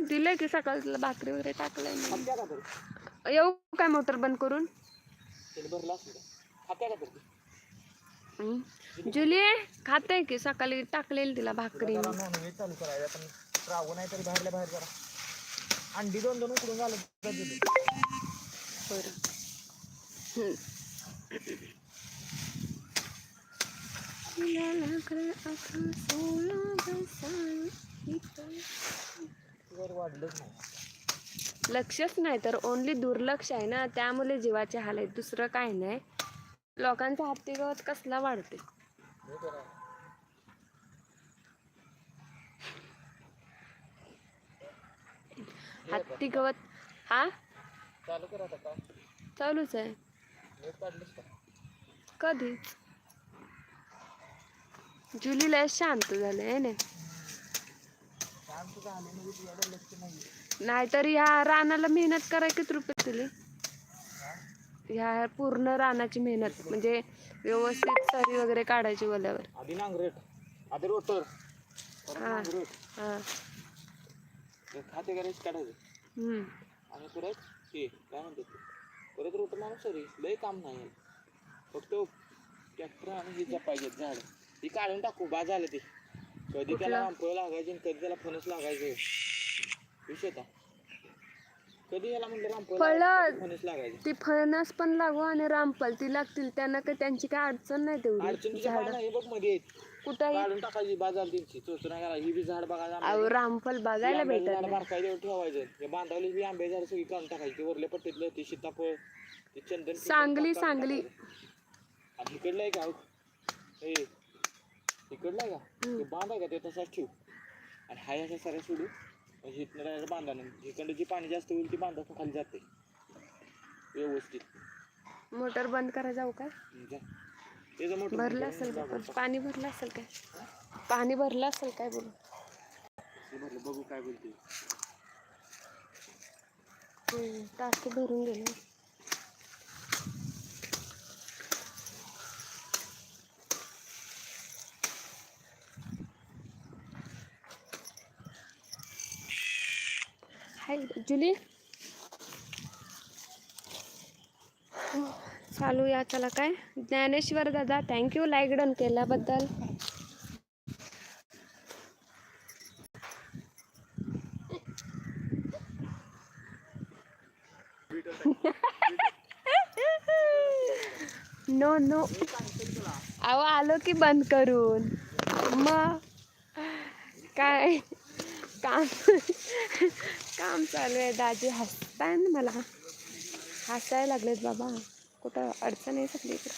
दिलंय की सकाळी तुला भाकरी वगैरे टाकलंय मी. खात्या का तरी येऊ काय मोटर बंद करून त्याने भरला असेल का खात्या का तरी हं. जुली खाते की सकाळी टाकलेली तिला भाकरी मी. नॉनव्हेज चालू करायला पण राहू नाही तरी बाहेरल्या बाहेर जरा अंडी दोन दोन उकडून झालं तर दिली बरं हं. तिला लागलं आता सोळा बसायला इथं. वाढलंच नाही लक्षच नाही तर ओनली दुर्लक्ष आहे ना त्यामुळे जीवाचे हाल आहेत. दुसरं काय नाही. लोकांचा हाती गवत कसला वाढते. हत्ती गवत हा चालूच आहे. कधीच. जुलीला शांत झाले आहे ना शांत झाले म्हणजे तुझ्याकडे लक्ष नाही नाहीतर ह्या रानाला मेहनत कराय किती रुपये दिले? ह्या पूर्ण रानाची मेहनत म्हणजे व्यवस्थित सरी वगैरे काढायची बोल्यावर आधी नांगरेट आधी रोटर हा. नांगरेट. हा. खाते करायचं काढायचं. हम्म. आणि परत हे काय म्हणतात ते? परत रोटर सॉरी लय काम नाही. आहे. फक्त ट्रॅक्टर आणि हे जपायचे झाड. हे काढून टाकू बा झालं ते. कधी त्याला रामफळ लागायचे आणि कधी त्याला फणस लागायचे? होता. कधी याला म्हणलं रामफळ फळं- कधी फणस लागायचे? ती फणस पण लागू आणि रामफल ती लागतील त्यांना काही त्यांची काय अडचण नाही अडचण तेवढी तुझ्या झाड. हे बघमध्ये. आहेत. कुठंही काढून टाकायची बाजार त्यांची चोचना करा ही बी झाड बघायला अहो रामफल बघायला भेटत नाही. बारकायला ठेवायचं. हे बांधावली बी आंबे झाड सगळी काढून टाकायची. ते वरल्या पट्टीतलं ते सीताफळ ते चंदन सांगली सांगली. आणि इकडलं आहे का हो? इकडलं आहे का? ते बांध आहे का? ते तसाच ठेवू. आणि हाय अशा साऱ्या सोडू. म्हणजे इथनं राहायचं बांधा नाही इकडं जी पाणी जास्त होईल ती बांधातून खाली जाते. व्यवस्थित. मोटर बंद करा जाऊ काय जा. त्याचं मोठं भरलं असेल का? पण पाणी भरलं असेल काय पाणी भरलं असेल काय बोलू? भरलं बघू काय बोलते. हम्म, टाकी भरून गेले. ॲक्च्युली चालू या चला काय? ज्ञानेश्वर दादा थँक्यू लाईक डन केल्याबद्दल. नो नो अहो आलो की बंद करून. मग काय? काम काम चालू आहे. दाजी हसताय ना मला. हसायला लागलेत बाबा. कुठं अडचण आहे सगळी इकडं?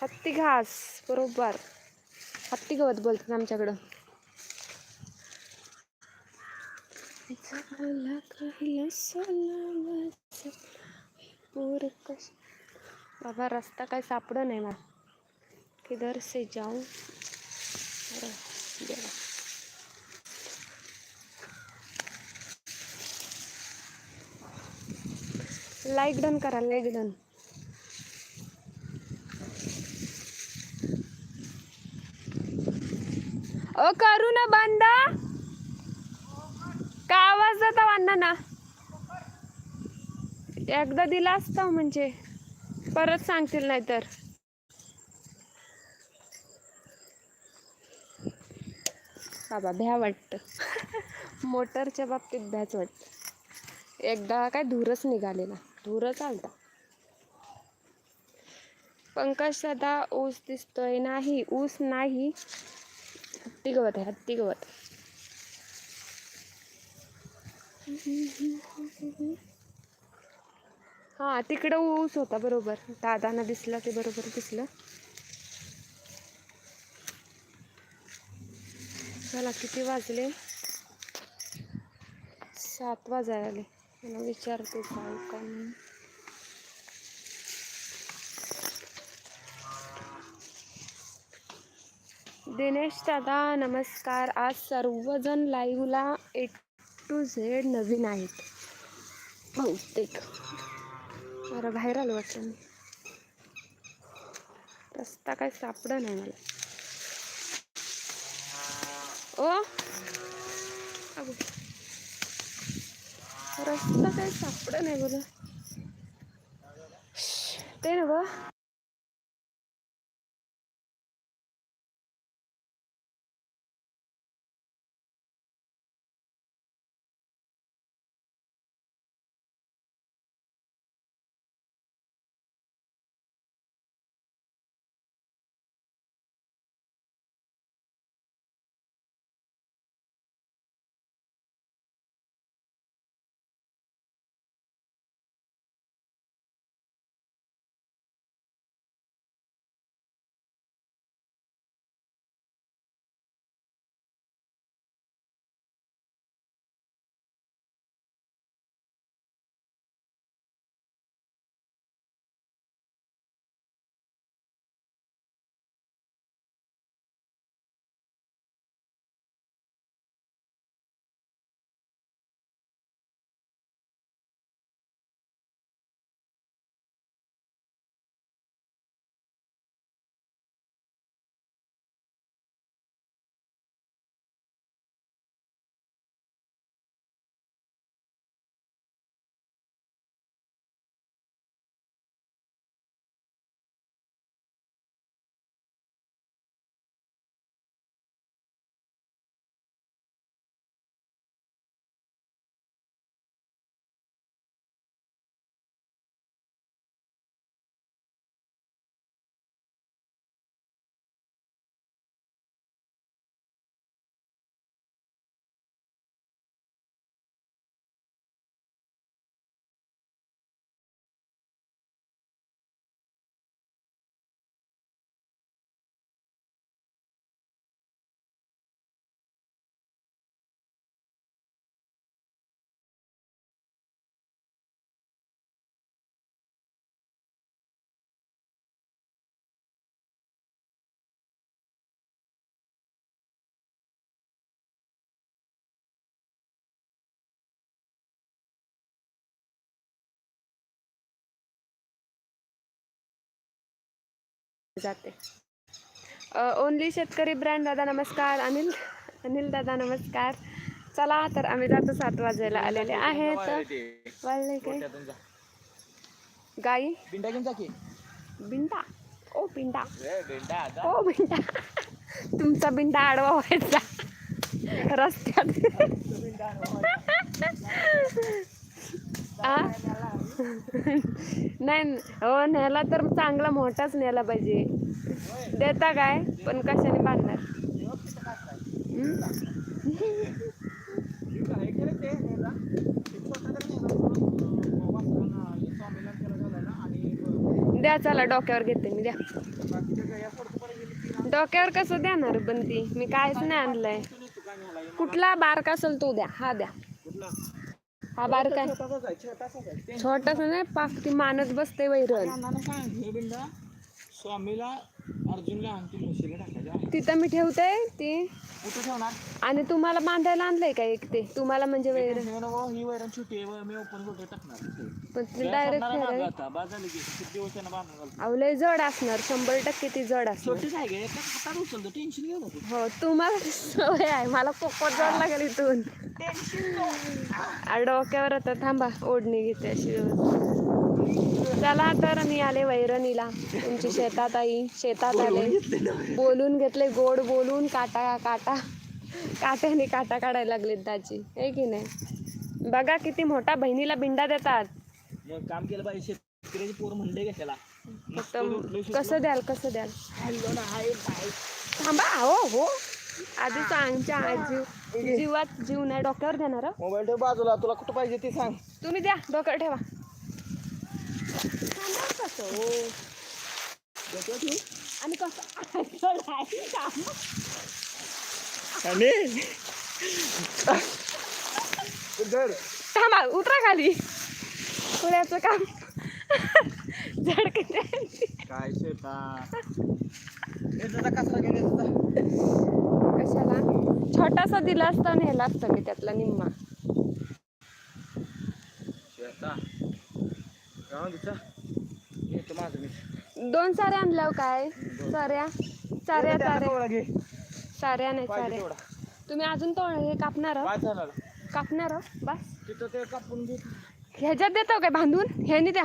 हत्ती घास बरोबर. हत्ती गवत बोलतात आमच्याकडं. काही बाबा रस्ता काय सापडं नाही मला. किधर से जाऊ? लाईक डन करा लाईक डन ओ करू ना बंद. का आवाज जाता बांधा ना? एकदा दिला असता म्हणजे परत सांगतील नाही बाबा भ्या वाटतं. मोटरच्या बाबतीत भ्याच वाटतं. एकदा काय धूरच निघालेला धूरच आलता. पंकज दादा ऊस दिसतोय नाही ऊस नाही. हत्ती गवत आहे हत्ती गवत. हा तिकडं ऊस होता बरोबर. दादांना दिसला ते बरोबर दिसलं. मला किती वाजले? सात वाजायला आले. मला विचारते काय का म्हणून. दिनेश दादा नमस्कार. आज सर्वजण लाईव्हला ए टू झेड नवीन आहेत. बहुतेक. अरे बाहेर आलो वाटतं मी. रस्ता काय सापडा नाही मला. ओ रस्ता काही सापड नाही बोल ते ना जाते. ओनली शेतकरी ब्रँड दादा नमस्कार अनिल अनिल दादा नमस्कार. चला तर आम्ही जातो सात वाजायला आलेले आहेत. काय. गाई? बिंडा घेऊन जा की. बिंडा? ओ बिंडा. ओ बिंडा. तुमचा बिंडा आडवा व्हायचा. रस्त्यात. आ? नाही हो न्यायला तर चांगला मोठाच न्यायला पाहिजे. देता काय? पण कशाने बांधणार? द्या चला डोक्यावर घेते मी द्या. डोक्यावर कसं देणार पण ती? मी काहीच नाही आणलंय. कुठला बारका असेल तो द्या. हा द्या. कुठला? हा बारका आहे. नाही पाक ती मानत बसते वैरण सांग, हे स्वामीला अर्जुनला आणखी म्हशीला टाकायच्या तिथं मी ठेवते ती. कुठं ठेवणार? आणि तुम्हाला बांधायला आणलंय का एक ते? तुम्हाला म्हणजे वैरण हे नको, वैरण छोटी आहे व मी ओपन कुठे टाकणार. पण ती डायरेक्ट असणार आहे मागं ठेवायला आता बाद झाली की किती दिवस त्यांना बांधून घालतो अवलय जड असणार शंभर टक्के ती जड असणार. छोटीच आहे गे एका हातात उचलतो टेन्शन घेऊ नको. हो तुम्हाला सवय आहे मला कोकत जावं लागेल इथून. डोक्यावर आता थांबा ओढणी घेते अशी व्यवस्थित. चला तर मी आले वैरणीला. तुमची शेतात आई शेतात आले बोलून घेतले गोड बोलून काटा काटा. काट्याने काटा काढायला लागलेत दाजी. हे की नाही? बघा किती मोठा बहिणीला बिंडा देतात. मग काम केलं पाहिजे. शेतकऱ्याची पोर म्हणले का त्याला? फक्त कसं द्याल कसं द्याल? थांबा हो हो. आधी आमच्या आजी. जीवात जीव नाही डोक्यावर देणार हं? मोबाईल ठेव बाजूला तुला कुठं पाहिजे ते सांग. तुम्ही द्या डोक्यावर ठेवा. थांबा कसं हो डोक्यावर ठेव. आणि कसं? ऐकलं नाही का? आणि? धर. थांबा उतरा खाली. पुण्याचं काम. जड किती काय शेता? हे तुझा कचरा गेले तुझा कशाला? छोटासा दिला असता नेला असता मी त्यातला निम्मा. शेता. राहून तिचा येतो माझं मी दोन साऱ्या आणल्यावर काय? साऱ्या? साऱ्या साऱ्या. साऱ्या नाही साऱ्या. तुम्ही अजून तो हे कापणार आहो? कापणार आहो? बस. तिथं ते कापून ह्याच्यात देतो काय बांधून? ह्यानी द्या.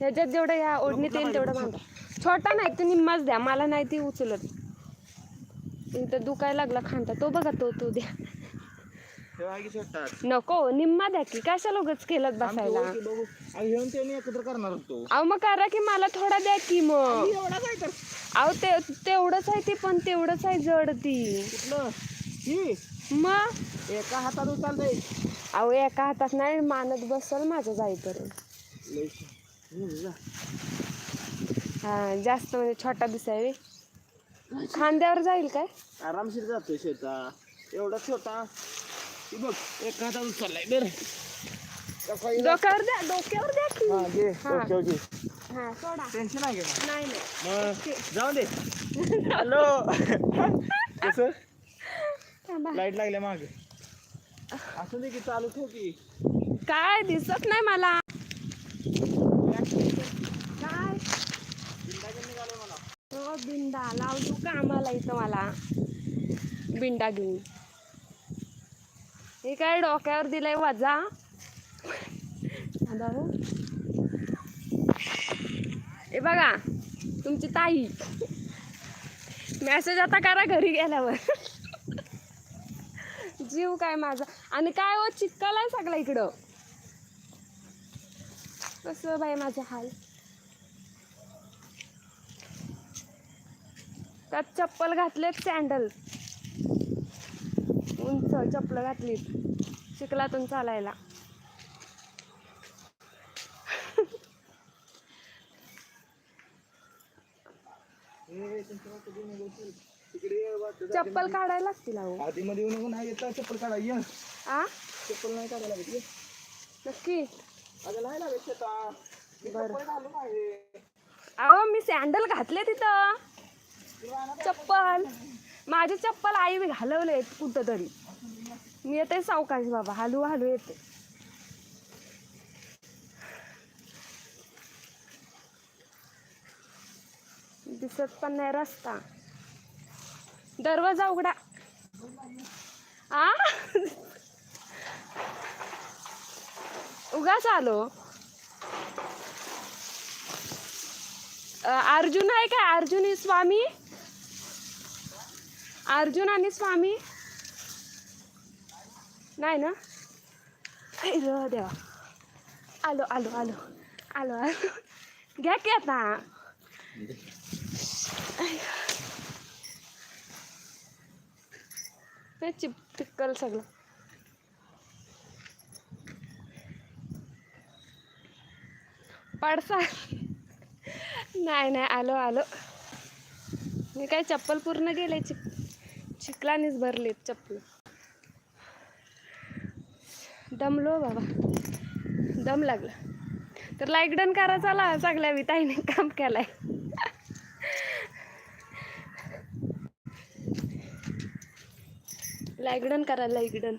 ह्याच्यात जेवढं या ओढणीत येईल तेवढं बांधा. छोटा नाही तू निम्माच द्या. मला नाही ती उचलत. इथं दुखायला लागला खांदा. तो बघा तो तो द्या. नको निम्मा द्या की. कशाला उगच केलत बसायला? एकत्र करणार होतो. अहो मग करा की मला थोडा द्या की मग. एवढा काय तर. अहो ते तेवढंच आहे ती पण तेवढंच आहे जड ती. कुठलं? ही. मग? एका हातात उचलतंय. अहो एका हातात नाही मानत बसल माझं जाईपर्यंत. हा जास्त म्हणजे छोटा दिसाय खांद्यावर जाईल काय? आरामशीर जातोय शेता एवढा छोटा. बघ एका हातात उचललाय बरं? डोक्यावर द्या डोक्यावर द्या की. हा, घे, हा. हा सोडा. टेन्शन आहे का नाही नाही. मग जाऊ दे. हॅलो. कसं? थांबा. लाइट लागल्या मागे. असं दे की चालू ठेव की. काय दिसत नाही मला. काय? हो बिंडा लाव तू कामाला इथं मला. बिंडा घेऊन. हे काय डोक्यावर दिलंय वजा? आता हे बघा तुमची ताई. मेसेज आता करा घरी गेल्यावर. जीव काय माझा. आणि काय हो चिक्कलाय सगळं इकडं. कसं बाई माझा हाल? त्यात चप्पल घातलेत सँडल उंच चप्पल घातली. चिखलातून चालायला. चप्पल काढायला लागतील अहो. आधी मध्ये येऊ नको नाही येत चप्पल काढा ये. आ? चप्पल नाही काढायला लागत ये. नक्की. अगं नाही लागत शेता. बरं. अहो मी सँडल घातले तिथं. चप्पल. माझी चप्पल आई घालवले कुठं तरी मी येते सावकाश बाबा हलू हलू येते. दिसत पण नाही रस्ता. दरवाजा उघडा. आ? उगाच आलो. अर्जुन आहे काय? अर्जुन स्वामी? अर्जुन आणि स्वामी? नाही ना? र देवा. आलो आलो आलो. आलो आलो. घ्या की आता. चिप चिक्कल सगळं. पडसा नाही नाही आलो आलो. मी काय चप्पल पूर्ण गेले? चिक चिकलानीच भरलेत चप्पल. दमलो बाबा. दम लागला. तर लाईक डन करा चला. चांगला मी ताईने काम केलंय. लाईक डन करा लाईक डन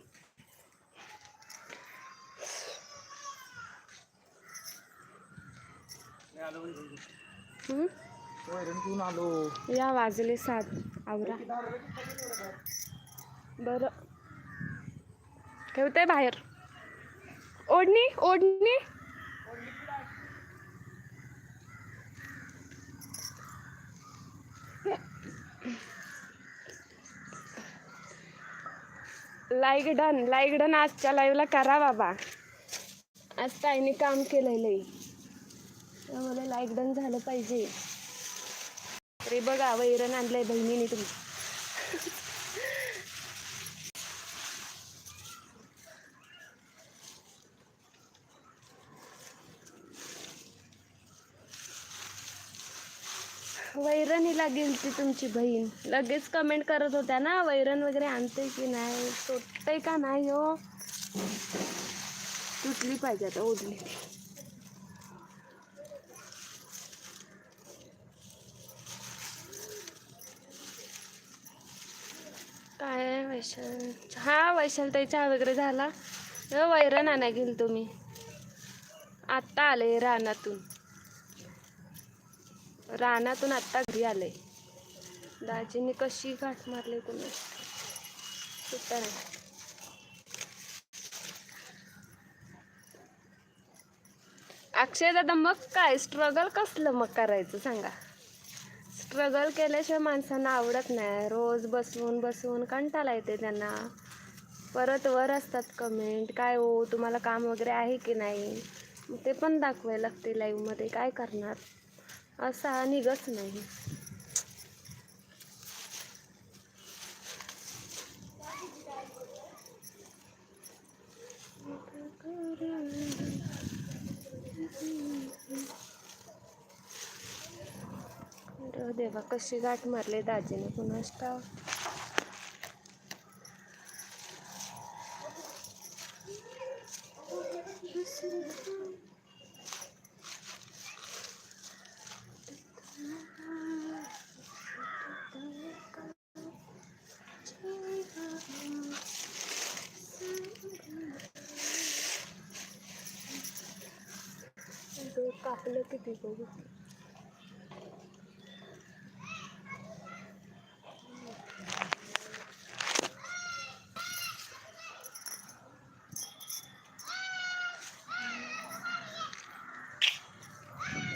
या वाजले सात. आवरा. बरं. ठेवते बाहेर. ओढणी ओढणी. लाईक डन लाईक डन आजच्या लाईव्हला करा बाबा. आज ताईने काम केलंय लई. त्यामुळे लाईक डन झालं पाहिजे. अरे बघा वैरण आणलंय बहिणीने तुम्ही वैरणीला गेलती तुमची बहीण. लगेच कमेंट करत होत्या ना वैरण वगैरे आणते की नाही तुटते का नाही हो? तुटली पाहिजे आता ओढली काय वैशाल? हा वैशालताई चहा वगैरे झाला? वैरण आणा गेल तुम्ही. आत्ता आले रानातून. रानातून आत्ता घरी आले. दाजीने कशी घाट मारली तुम्ही? सुट्टा नाही. अक्षय दादा मग काय? स्ट्रगल कसलं मग करायचं सांगा? स्ट्रगल केल्याशिवाय माणसांना आवडत नाही. रोज बसून बसून कंटाळा येते त्यांना. परत वर असतात कमेंट काय हो तुम्हाला काम वगैरे आहे की नाही? ते पण दाखवायला लागते लाईव्हमध्ये काय करणार? असा निघत नाही. अरे देवा कशी गाठ मारले दाजीने पुन्हा स्टाव अगं, कापलं किती बघू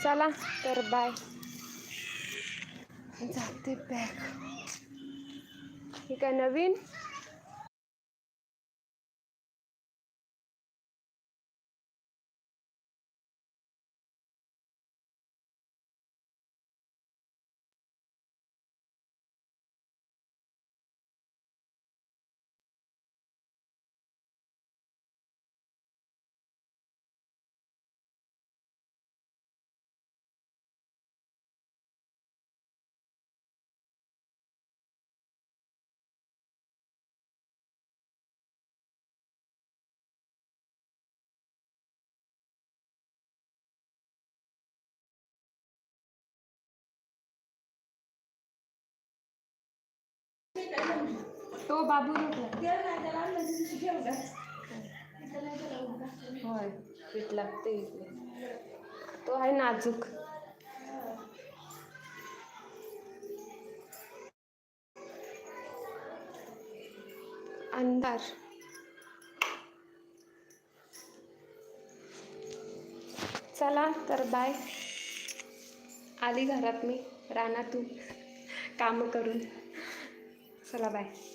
चला तर बाय जाते बॅग हे काय नवीन तो बाबू होय पीठ लागते इकडे. तो आहे नाजूक. अंधार. चला तर बाय. आली घरात मी रानातून. काम करून. चला बाय.